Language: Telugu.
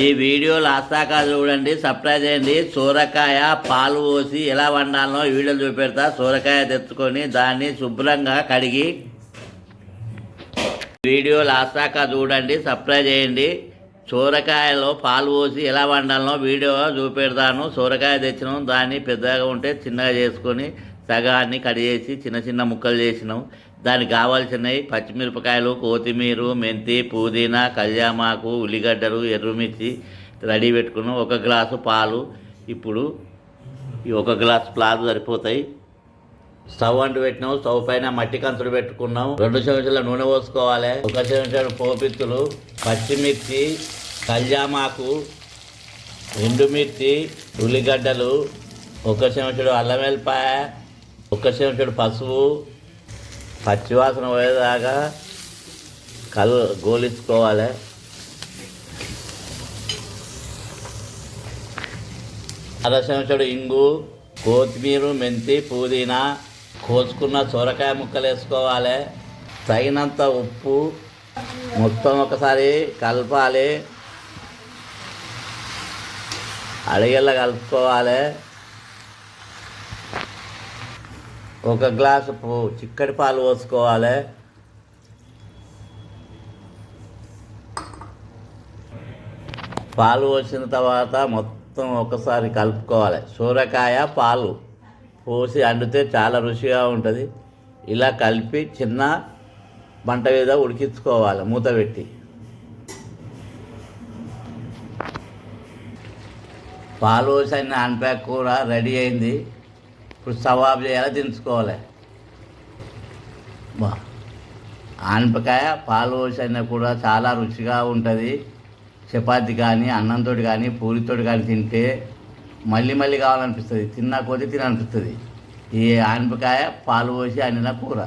ఈ వీడియో లాస్ట్ చూడండి సర్ప్రైజ్ చేయండి సూరకాయ పాలు పోసి ఎలా వండాలనో వీడియో చూపెడతా. సూరకాయ తెచ్చుకొని దాన్ని శుభ్రంగా కడిగి వీడియో లాస్ట్ చూడండి సర్ప్రైజ్ చేయండి సూరకాయలో పాలు పోసి ఎలా వండాలనో వీడియో చూపెడతాను. సూరకాయ తెచ్చినాం దాన్ని పెద్దగా ఉంటే చిన్నగా చేసుకొని సగాన్ని కట్ చేసి చిన్న చిన్న ముక్కలు చేసినాం. దానికి కావాల్సినవి పచ్చిమిరపకాయలు కొత్తిమీర మెంతి పుదీనా కళ్యామాకు ఉల్లిగడ్డలు ఎర్రమిర్చి రెడీ పెట్టుకున్నాం. ఒక గ్లాసు పాలు. ఇప్పుడు ఈ ఒక గ్లాసు పాలు సరిపోతాయి. స్టవ్ అంటు పెట్టినాం. స్టవ్ పైన మట్టి కంచుడు పెట్టుకున్నాం. రెండు చెంచాల నూనె పోసుకోవాలి. ఒక చెంచాడు పోపిత్తులు పచ్చిమిర్చి కళ్యామాకు ఎండుమిర్చి ఉల్లిగడ్డలు ఒక చెంచుడు అల్లం వెల్లిపాయ ఒక చెంచుడు పసుపు పచ్చివాసన పోయేదాకా కల్ గోలించుకోవాలి. అర ఇంగు కొత్తిమీర మెంతి పుదీనా కోసుకున్న సొరకాయ ముక్కలు వేసుకోవాలి. తగినంత ఉప్పు మొత్తం ఒకసారి కలపాలి. అడిగేలా కలుపుకోవాలి. ఒక గ్లాసు చిక్కటి పాలు పోసుకోవాలి. పాలు పోసిన తర్వాత మొత్తం ఒకసారి కలుపుకోవాలి. సూరకాయ పాలు పోసి వండితే చాలా రుచిగా ఉంటుంది. ఇలా కలిపి చిన్న మంట మీద ఉడికించుకోవాలి మూత పెట్టి. పాలు పోసి అన్న అన్పాక్ కూర రెడీ అయింది. ఇప్పుడు సవాబ్ ఎలా దించుకోవాలి బా ఆనపకాయ పాలు పోసి కూడా చాలా రుచిగా ఉంటుంది. చపాతి కానీ అన్నంతో కానీ పూరితో కానీ తింటే మళ్ళీ మళ్ళీ కావాలనిపిస్తుంది. తిన్నా కొద్దీ తినాలనిపిస్తుంది. ఈ ఆనపకాయ పాలు పోసి అన్న కూర.